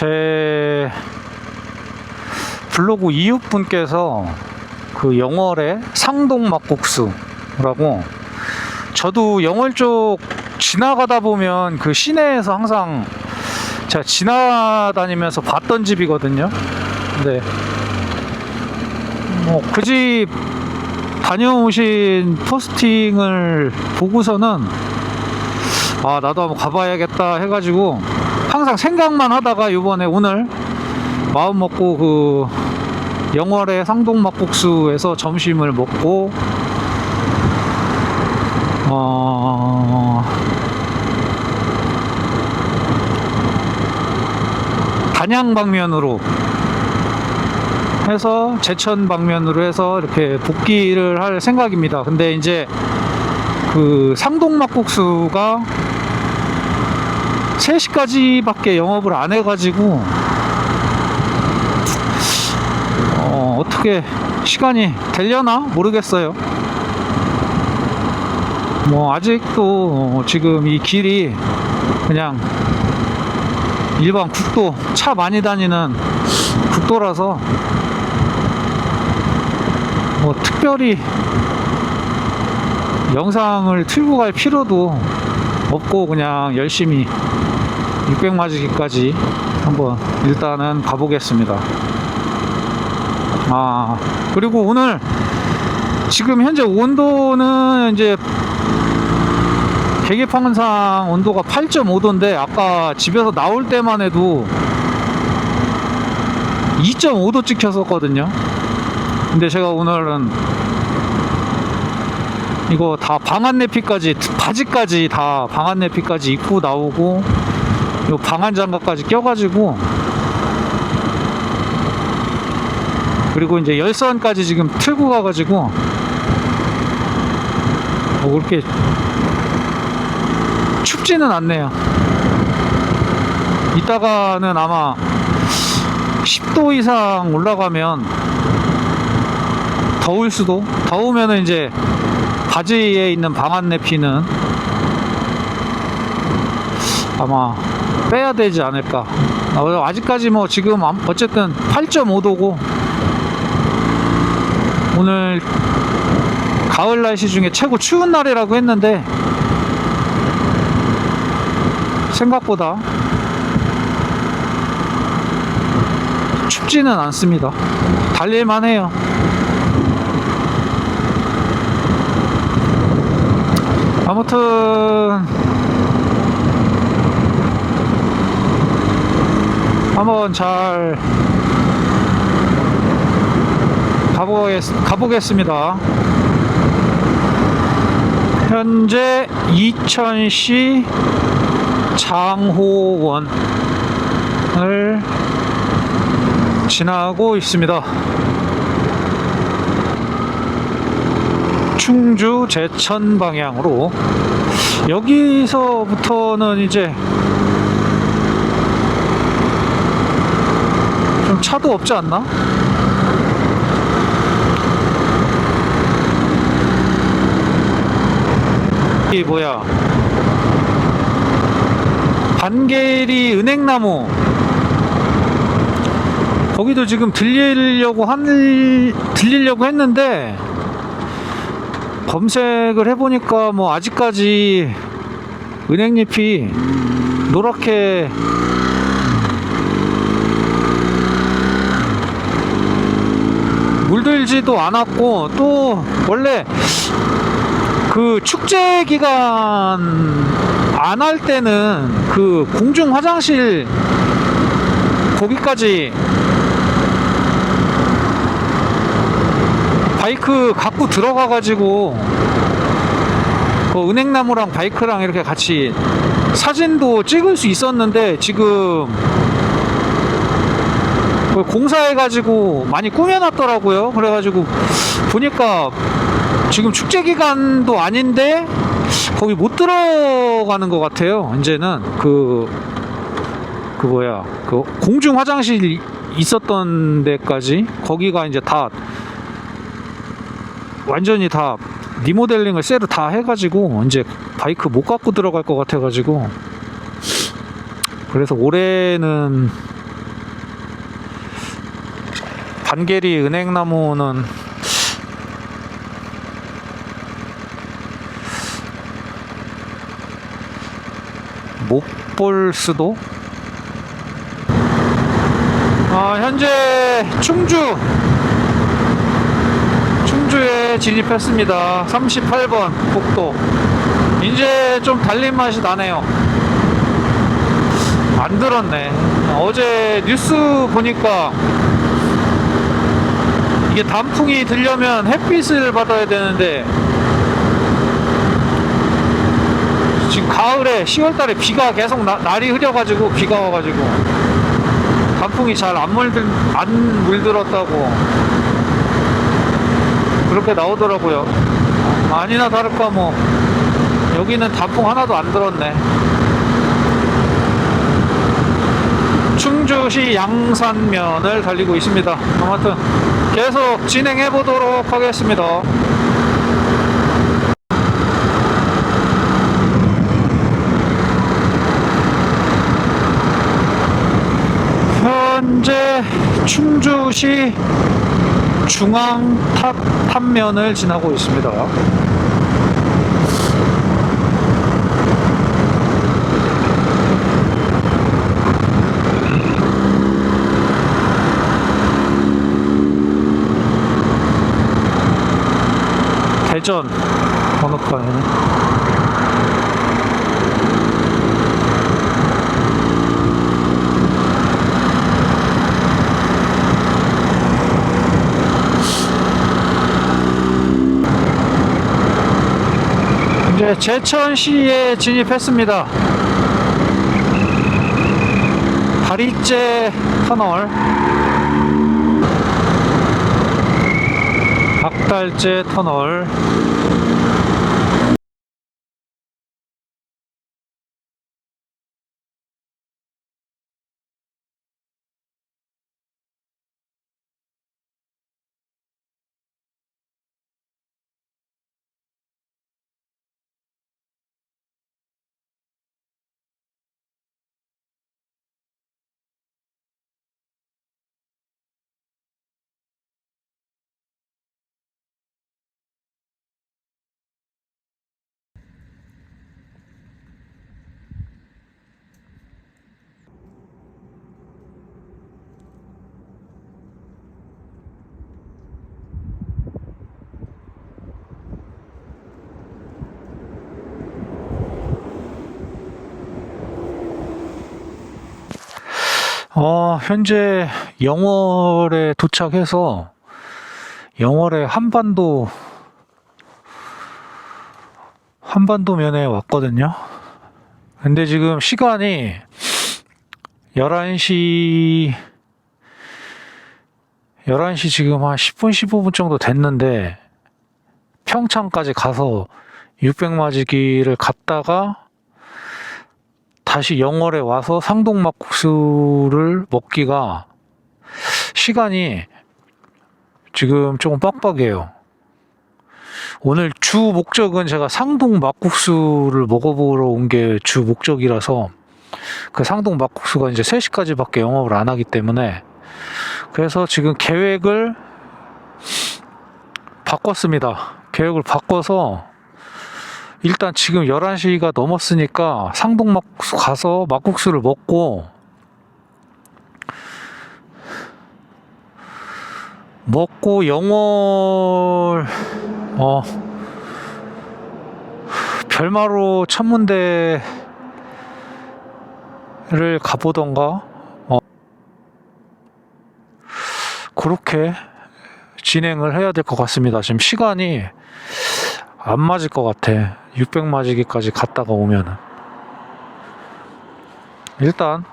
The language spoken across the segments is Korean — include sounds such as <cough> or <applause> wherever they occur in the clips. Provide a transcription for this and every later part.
제 블로그 이웃분께서 그 영월의 상동 막국수라고 저도 영월 쪽 지나가다 보면 그 시내에서 항상 제가 지나다니면서 봤던 집이거든요. 근데 뭐 그 집 다녀오신 포스팅을 보고서는 아 나도 한번 가봐야겠다 해가지고 항상 생각만 하다가 이번에 오늘 마음 먹고 그 영월의 상동 막국수에서 점심을 먹고 어 단양 방면으로 해서 제천 방면으로 해서 이렇게 복귀를 할 생각입니다. 근데 이제 그 상동 막국수가 3시까지밖에 영업을 안 해가지고 어, 어떻게 시간이 되려나 모르겠어요. 뭐 아직도 지금 이 길이 그냥 일반 국도 차 많이 다니는 국도라서 뭐 특별히 영상을 틀고 갈 필요도 없고 그냥 열심히 600 맞으기까지 한번 일단은 가보겠습니다. 아 그리고 오늘 지금 현재 온도는 이제 계기판상 온도가 8.5도인데 아까 집에서 나올 때만 해도 2.5도 찍혔었거든요. 근데 제가 오늘은 이거 다 방한 내피까지 바지까지 다 방한 내피까지 입고 나오고 요 방한 장갑까지 껴가지고 그리고 이제 열선까지 지금 틀고 가가지고 뭐 그렇게 춥지는 않네요. 이따가는 아마 10도 이상 올라가면 더울 수도 더우면은 이제 바지에 있는 방한 내피는 아마 빼야 되지 않을까 어, 아직까지 뭐 지금 암- 어쨌든 8.5도고 오늘 가을 날씨 중에 최고 추운 날이라고 했는데 생각보다 춥지는 않습니다. 달릴만 해요. 아무튼 한번 잘 가보겠, 가보겠습니다. 현재 이천시 장호원을 지나고 있습니다. 충주 제천 방향으로 여기서부터는 이제 차도 없지 않나? 이 뭐야 반계리 은행나무 거기도 지금 들리려고 한 들리려고 했는데 검색을 해보니까 뭐 아직까지 은행잎이 노랗게 물들지도 않았고 또 원래 그 축제 기간 안 할 때는 그 공중 화장실 거기까지 바이크 갖고 들어가 가지고 그 은행나무랑 바이크랑 이렇게 같이 사진도 찍을 수 있었는데 지금 그 공사해가지고 많이 꾸며놨더라고요. 그래가지고 보니까 지금 축제 기간도 아닌데 거기 못 들어가는 것 같아요. 이제는 그, 그 뭐야, 그 공중 화장실 있었던 데까지 거기가 이제 다 완전히 다 리모델링을 새로 다 해가지고 이제 바이크 못 갖고 들어갈 것 같아가지고 그래서 올해는 반계리 은행나무는 못 볼 수도? 아, 현재 충주 충주에 진입했습니다. 38번 국도. 이제 좀 달린 맛이 나네요. 안 들었네. 어제 뉴스 보니까 이게 단풍이 들려면 햇빛을 받아야 되는데 지금 가을에 10월달에 비가 계속 나- 날이 흐려가지고 비가 와가지고 단풍이 잘 안 물들 안 물들었다고 그렇게 나오더라고요. 아니나 다를까 뭐 여기는 단풍 하나도 안 들었네. 충주시 양산면을 달리고 있습니다. 아무튼 계속 진행해 보도록 하겠습니다. 현재 충주시 중앙 탑, 탑면을 지나고 있습니다. 대전 번호판에는 이 제 제천시에 진입했습니다. 다리째 터널 박달재 터널 어, 현재 영월에 도착해서 영월의 한반도 한반도면에 왔거든요. 근데 지금 시간이 11시 11시 지금 한 10분 15분 정도 됐는데 평창까지 가서 600마지기를 갔다가 다시 영월에 와서 상동막국수를 먹기가 시간이 지금 조금 빡빡해요. 오늘 주 목적은 제가 상동 막국수를 먹어보러 온 게 주 목적이라서 그 상동 막국수가 이제 3시까지밖에 영업을 안 하기 때문에 그래서 지금 계획을 바꿨습니다. 계획을 바꿔서 일단 지금 11시가 넘었으니까 상동 막국수 가서 막국수를 먹고 먹고 영월 어 별마로 천문대를 가보던가 어 그렇게 진행을 해야 될 것 같습니다. 지금 시간이 안 맞을 것 같아. 600마지기까지 갔다가 오면은. 일단,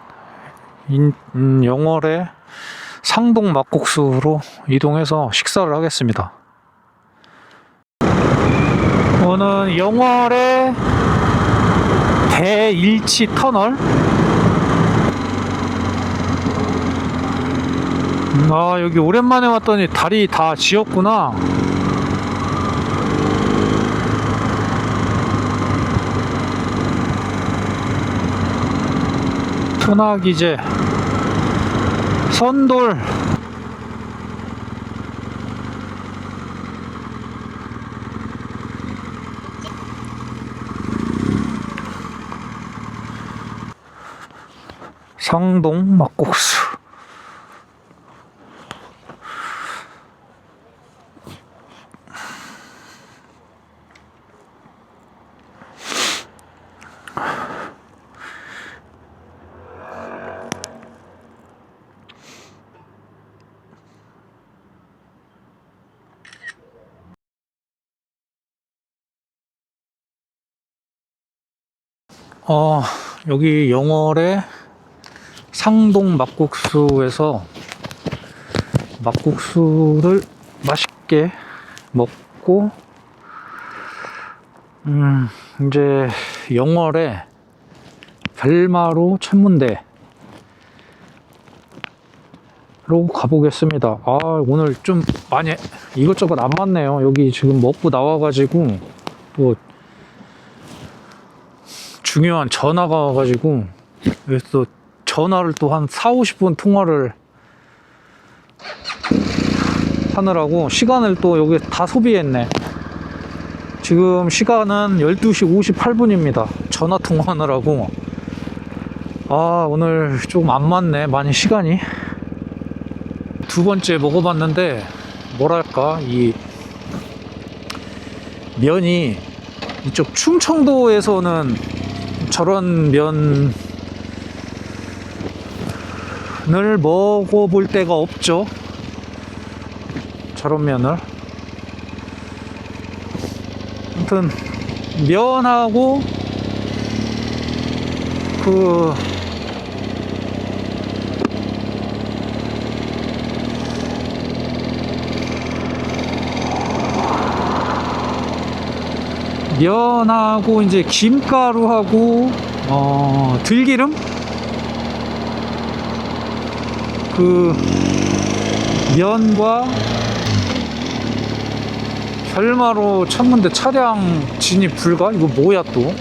인, 음, 영월의 상동 막국수로 이동해서 식사를 하겠습니다. 오는 영월의 대일치 터널. 음, 아, 여기 오랜만에 왔더니 다리 다 지었구나. 소나기제 선돌. 상동 막국수. 어, 여기 영월의 상동 막국수에서 막국수를 맛있게 먹고, 음, 이제 영월의 별마루 천문대 로 가보겠습니다. 아, 오늘 좀 많이 이것저것 안 맞네요. 여기 지금 먹고 나와가지고, 뭐, 중요한 전화가 와가지고 여기서 전화를 또 한 4, 50분 통화를 하느라고 시간을 또 여기 다 소비했네. 지금 시간은 12시 58분입니다. 전화 통화하느라고. 아, 오늘 조금 안 맞네. 많이 시간이. 두 번째 먹어봤는데, 뭐랄까, 이 면이 이쪽 충청도에서는 저런 면을 먹어볼 데가 없죠. 저런 면을. 아무튼 면하고 그 면하고 이제 김가루하고 어, 들기름 그 면과 별마로 찾는데 차량 진입 불가? 이거 뭐야 또?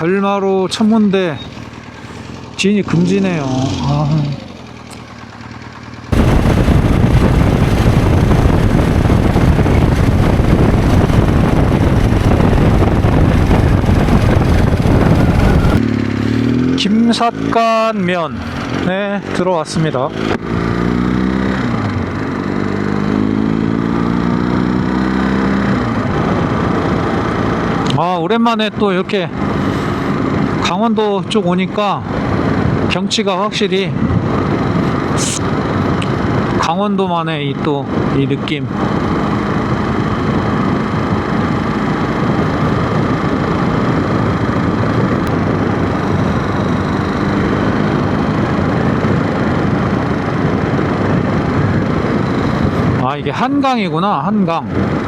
별마로 천문대 진입 금지네요. 아. 김삿간 면에 들어왔습니다. 아, 오랜만에 또 이렇게 강원도 쪽 오니까 경치가 확실히 강원도만의 이또이 느낌. 아, 이게 한강이구나, 한강.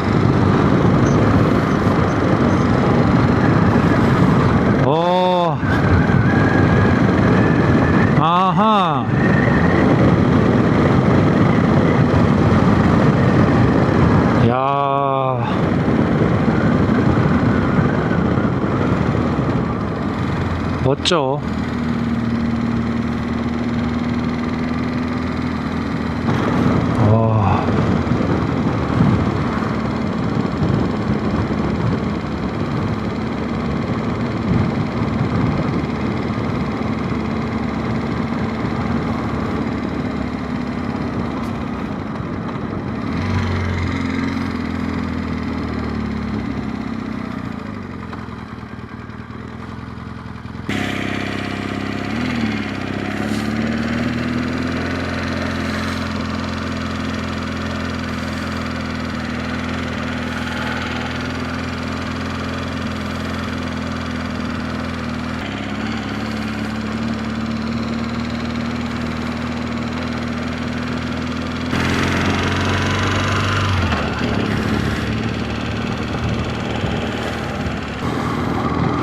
走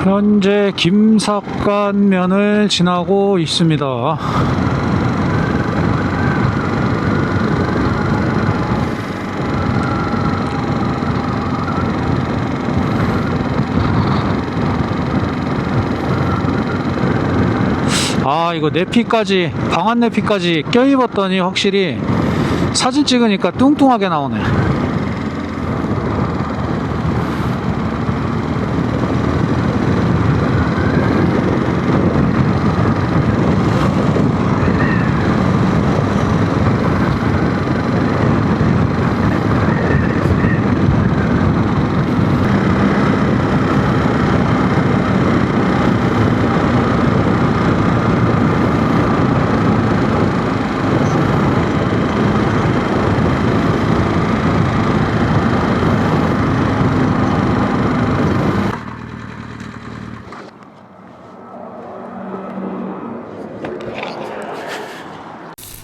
현재 김삿간면을 지나고 있습니다. 아 이거 내피까지 방안 내피까지 껴입었더니 확실히 사진 찍으니까 뚱뚱하게 나오네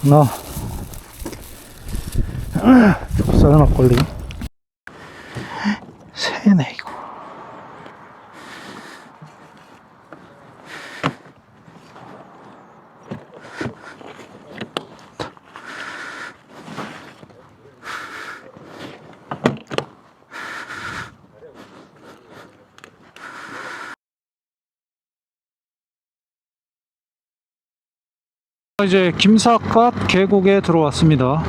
No. Sana kolay. 이제 김삿갓 계곡에 들어왔습니다.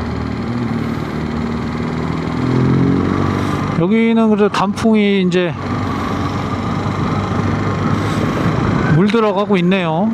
여기는 그래도 단풍이 이제 물 들어가고 있네요.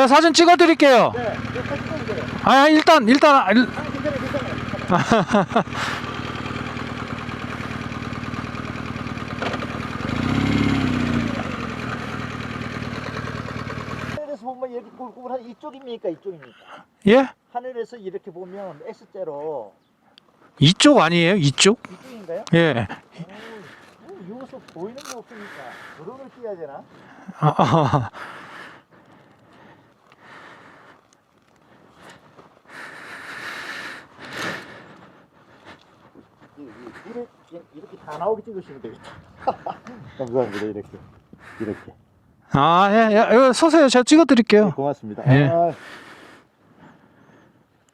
제가 사진 찍어 드릴게요. 아, 일단, 일단, 아, 일- 하늘에서 보면 이렇게 꿀꿀한 이쪽입니까 이쪽입니까? 예? 하늘에서 이렇게 보면 S자로 이쪽 아니에요? 이쪽? 이쪽인가요? 예. 오, 여기서 보이는 게 없으니까 드론을 띄워야 되나? 아, 아, 이- 이 불에 그냥 이렇게 다 나오게 찍으시면 되겠다. <laughs> 감사합니다 이렇게 이렇게. 아, 예, 예. 여기 서세요. 제가 찍어 네, 드릴게요. 고맙습니다. 예. 아,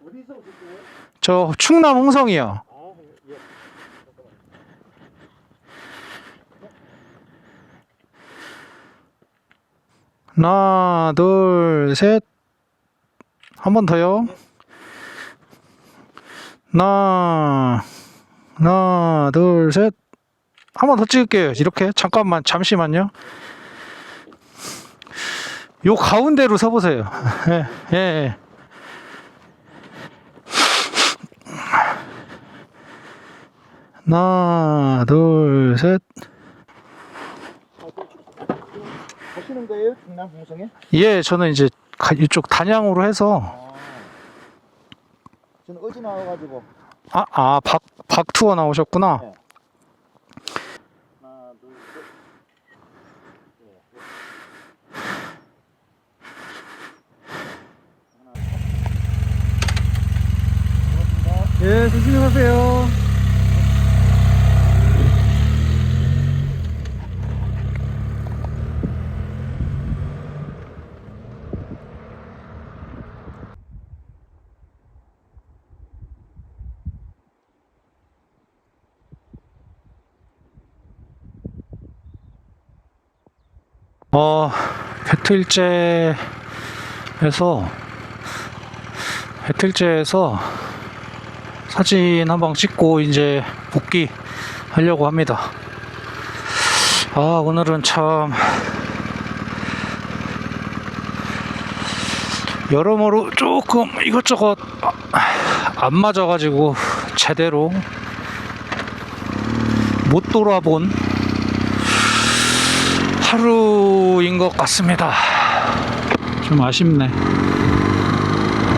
어디서 오셨어요? 저 충남 홍성이요. 아, 예. 하나, 둘, 셋. 한 번 더요. 하나, 하나, 둘, 셋. 한 번 더 찍을게요. 이렇게 잠깐만 잠시만요. 요 가운데로 서보세요. <laughs> 예, 예, 예. 하나, 둘, 셋. 예, 저는 이제 가- 이쪽 단양으로 해서 아. 저는 어제 나와가지고 아, 아, 박, 박 투어 나오셨구나. 네. 하나 둘 셋. 예, 조심히 가세요. 어, 배틀제에서 배틀제에서 사진 한 방 찍고 이제 복귀 하려고 합니다. 아, 오늘은 참 여러모로 조금 이것저것 안 맞아가지고 제대로 못 돌아본 하루인 것 같습니다. 좀 아쉽네.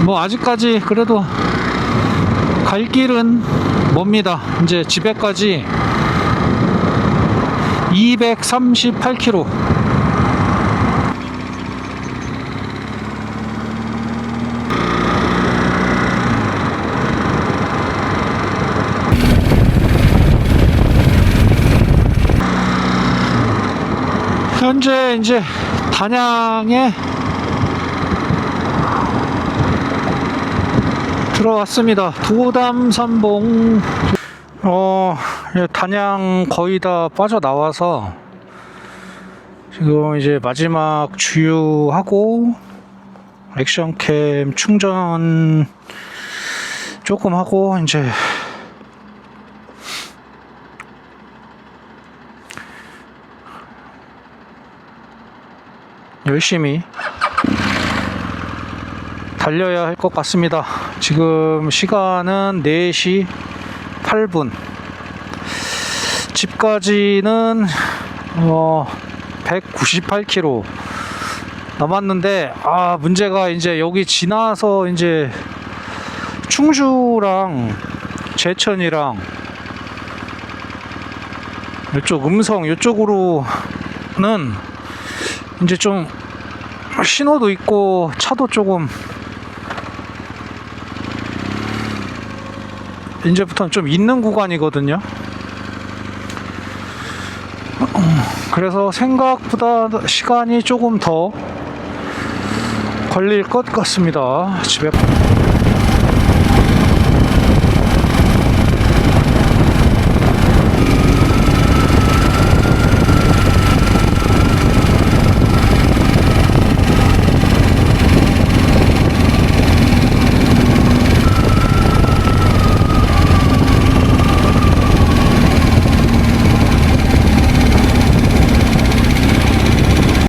뭐 아직까지 그래도 갈 길은 멉니다. 이제 집에까지 238km. 현재 이제 단양에 들어왔습니다. 도담산봉 어 예, 단양 거의 다 빠져 나와서 지금 이제 마지막 주유하고 액션캠 충전 조금 하고 이제 열심히 달려야 할 것 같습니다. 지금 시간은 4시 8분. 집까지는 어 198km 남았는데 아 문제가 이제 여기 지나서 이제 충주랑 제천이랑 이쪽 음성 이쪽으로는 이제 좀 신호도 있고 차도 조금 이제부터는 좀 있는 구간이거든요. 그래서 생각보다 시간이 조금 더 걸릴 것 같습니다. 집에